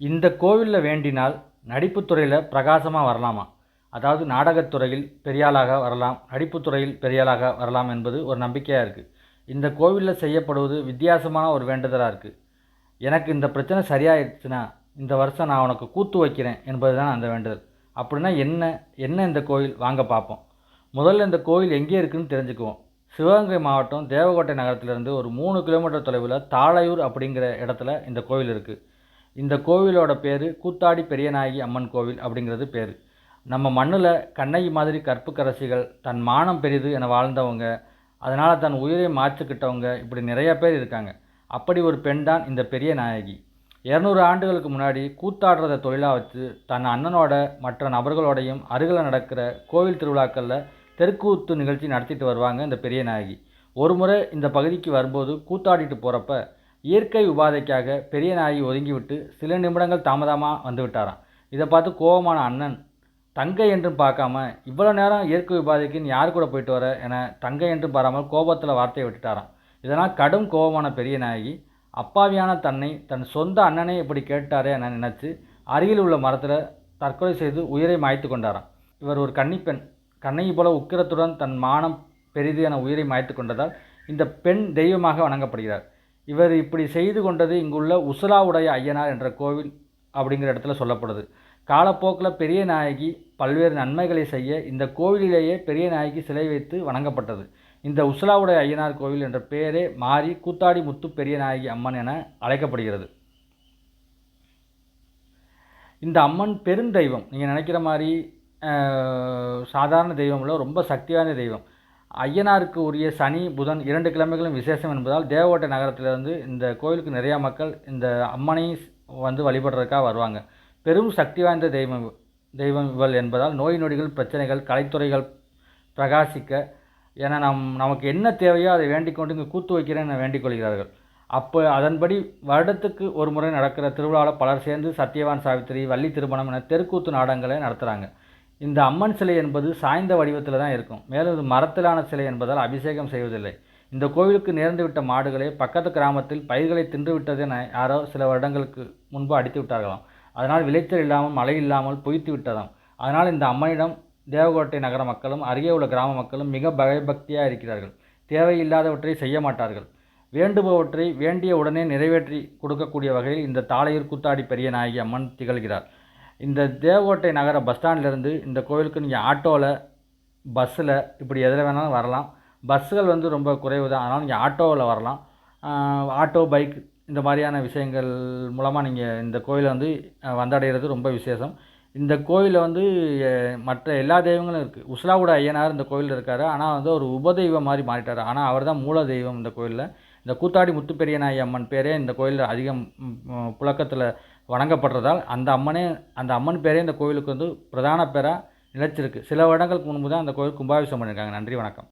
இந்த கோவிலில் வேண்டினால் நடிப்புத்துறையில் பிரகாசமாக வரலாமா? அதாவது நாடகத்துறையில் பெரியாளாக வரலாம் நடிப்புத்துறையில் பெரியாளாக வரலாம் என்பது ஒரு நம்பிக்கையாக இருக்குது இந்த கோவிலில் செய்யப்படுவது வித்தியாசமான ஒரு வேண்டுதலாக இருக்குது எனக்கு இந்த பிரச்சனை சரியாயிடுச்சுன்னா இந்த வருஷம் நான் உனக்கு கூத்து வைக்கிறேன் என்பது தான் அந்த வேண்டுதல். அப்படின்னா என்ன என்ன இந்த கோவில்? வாங்க பார்ப்போம். முதல்ல இந்த கோவில் எங்கே இருக்குதுன்னு தெரிஞ்சுக்குவோம். சிவகங்கை மாவட்டம் தேவகோட்டை நகரத்திலிருந்து ஒரு மூணு கிலோமீட்டர் தொலைவில் தாளையூர் அப்படிங்கிற இடத்துல இந்த கோவில் இருக்குது இந்த கோவிலோட பேர் கூத்தாடி பெரியநாயகி அம்மன் கோவில் அப்படிங்கிறது பேர். நம்ம மண்ணில் கண்ணகி மாதிரி கற்புக்கரசிகள் தன் மானம் பெரிது என வாழ்ந்தவங்க அதனால் தன் உயிரை மாற்றிக்கிட்டவங்க இப்படி நிறைய பேர் இருக்காங்க. அப்படி ஒரு பெண் தான் இந்த பெரிய நாயகி இரநூறு ஆண்டுகளுக்கு முன்னாடி கூத்தாடுறத தொழிலாக வச்சு தன் அண்ணனோட மற்ற நபர்களோடையும் அருகில் நடக்கிற கோவில் திருவிழாக்களில் தெருக்கூத்து நிகழ்ச்சி நடத்திட்டு வருவாங்க இந்த பெரிய நாயகி ஒரு முறை இந்த பகுதிக்கு வரும்போது கூத்தாடிட்டு போகிறப்ப இயற்கை உபாதைக்காக பெரிய நாயகி ஒதுங்கிவிட்டு சில நிமிடங்கள் தாமதமாக வந்து விட்டாராம் இதை பார்த்து கோபமான அண்ணன் தங்கை என்றும் பார்க்காம இவ்வளோ நேரம் இயற்கை உபாதைக்குன்னு யார் கூட போயிட்டு வர? என தங்கை என்றும் பாராமல் கோபத்தில் வார்த்தையை விட்டுட்டாராம். இதனால் கடும் கோபமான பெரிய நாயகி அப்பாவியான தன்னை தன் சொந்த அண்ணனை இப்படி கேட்டாரே என நினச்சி அருகில் உள்ள மரத்தில் தற்கொலை செய்து உயிரை மாய்த்து கொண்டாராம். இவர் ஒரு கன்னிப்பெண் கண்ணகி போல உக்கிரத்துடன் தன் மானம் பெரிது என உயிரை மாய்த்து கொண்டதால் இந்த பெண் தெய்வமாக வணங்கப்படுகிறார். இவர் இப்படி செய்து கொண்டது இங்குள்ள உசுலாவுடைய ஐயனார் என்ற கோவில் அப்படிங்கிற இடத்துல சொல்லப்படுது. காலப்போக்கில் பெரிய நாயகி பல்வேறு நன்மைகளை செய்ய இந்த கோவிலிலேயே பெரிய நாயகி சிலை வைத்து வணங்கப்பட்டது. இந்த உசுலாவுடைய ஐயனார் கோவில் என்ற பெயரே மாறி கூத்தாடி முத்து பெரிய நாயகி அம்மன் என அழைக்கப்படுகிறது. இந்த அம்மன் பெருந்தெய்வம் நீங்கள் நினைக்கிற மாதிரி சாதாரண தெய்வம் இல்லை ரொம்ப சக்தியான தெய்வம். ஐயனாருக்கு உரிய சனி புதன் இரண்டு கிழமைகளும் விசேஷம் என்பதால் தேவகோட்டை நகரத்திலிருந்து இந்த கோயிலுக்கு நிறையா மக்கள் இந்த அம்மனை வந்து வழிபடுறதுக்காக வருவாங்க. பெரும் சக்தி வாய்ந்த தெய்வம் தெய்வம் இவள் என்பதால் நோய் நொடிகள் பிரச்சனைகள் கலைத்துறைகள் பிரகாசிக்க என நம் நமக்கு என்ன தேவையோ அதை வேண்டிக் கொண்டு இங்கே கூத்து வைக்கிறேன் என வேண்டிக் கொள்கிறார்கள். அப்போ அதன்படி வருடத்துக்கு ஒரு முறை நடக்கிற திருவிழாவில் பலர் சேர்ந்து சத்யவான் சாவித்திரி வள்ளி திருமணம் என தெருக்கூத்து நாடகங்களை நடத்துகிறாங்க இந்த அம்மன் சிலை என்பது சாய்ந்த வடிவத்தில் தான் இருக்கும். மேலும் இது மரத்திலான சிலை என்பதால் அபிஷேகம் செய்வதில்லை. இந்த கோவிலுக்கு நேர்ந்துவிட்ட மாடுகளை பக்கத்து கிராமத்தில் பயிர்களை தின்றுவிட்டது என யாரோ சில வருடங்களுக்கு முன்பு அடித்து விட்டார்களாம். அதனால் விளைச்சல் இல்லாமல் மழை இல்லாமல் பொய்த்து விட்டதாம். அதனால் இந்த அம்மனிடம் தேவகோட்டை நகர மக்களும் அருகே உள்ள கிராம மக்களும் மிக பயபக்தியாக இருக்கிறார்கள். தேவையில்லாதவற்றை செய்ய மாட்டார்கள். வேண்டுபவற்றை வேண்டிய உடனே நிறைவேற்றி கொடுக்கக்கூடிய வகையில் இந்த தாளையூர் கூத்தாடி பெரிய நாயகி அம்மன் திகழ்கிறார். இந்த தேவகோட்டை நகர பஸ் ஸ்டாண்ட்லேருந்து இந்த கோவிலுக்கு நீங்கள் ஆட்டோவில் பஸ்ஸில் இப்படி எதில் வேணாலும் வரலாம். பஸ்ஸுகள் வந்து ரொம்ப குறைவு தான் அதனால் நீங்கள் ஆட்டோவில் வரலாம். ஆட்டோ பைக் இந்த மாதிரியான விஷயங்கள் மூலமாக நீங்கள் இந்த கோயிலை வந்து வந்தடைகிறது ரொம்ப விசேஷம். இந்த கோயிலில் வந்து மற்ற எல்லா தெய்வங்களும் இருக்குது உஸ்லாவுட ஐயனார் இந்த கோயிலில் இருக்கார். ஆனால் வந்து ஒரு உபதெய்வம் மாதிரி மாறிட்டார். ஆனால் அவர் தான் மூல தெய்வம் இந்த கோயிலில் இந்த கூத்தாடி முத்துப்பெரியநாயகி அம்மன் பேரே இந்த கோயிலில் அதிகம் புழக்கத்தில் வணங்கப்படுறதால் அந்த அம்மனே அந்த அம்மன் பேரே இந்த கோயிலுக்கு வந்து பிரதான பேராக நிலைச்சிருக்கு சில வருடங்களுக்கு முன்பு தான் அந்த கோயில் கும்பாபிஷேகம் பண்ணியிருக்காங்க. நன்றி வணக்கம்.